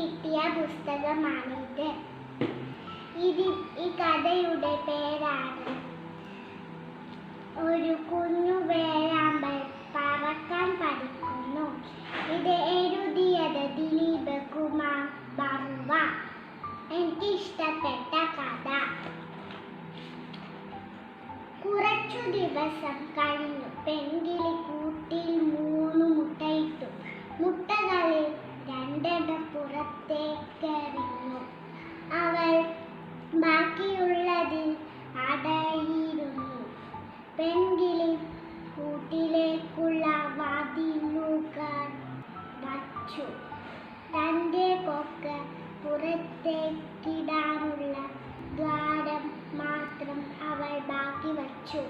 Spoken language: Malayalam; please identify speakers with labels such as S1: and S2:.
S1: പുസ്തകമാണിത് ഇത്. ഈ കഥയുടെ പേരാണ് ഒരു കുഞ്ഞു വേഴാമ്പൽ പറക്കാൻ പഠിക്കുന്നു. ഇത് എഴുതിയത് ദിലീപ് കുമാർ ബർവ എനിക്ക് ഇഷ്ടപ്പെട്ട കഥ. കുറച്ചു ദിവസം കഴിഞ്ഞു. പെൺകിളി രണ്ടെണ്ണം പുറത്തേക്കെറിഞ്ഞു അവൾ ബാക്കിയുള്ളതിൽ അടയിരുന്നു. പെൺകിളി കൂട്ടിലേക്കുള്ള വാതിലുകൾ വച്ചു. തന്റെ കൊക്ക് പുറത്തേക്കിടാനുള്ള ദ്വാരം മാത്രം അവൾ ബാക്കി വച്ചു.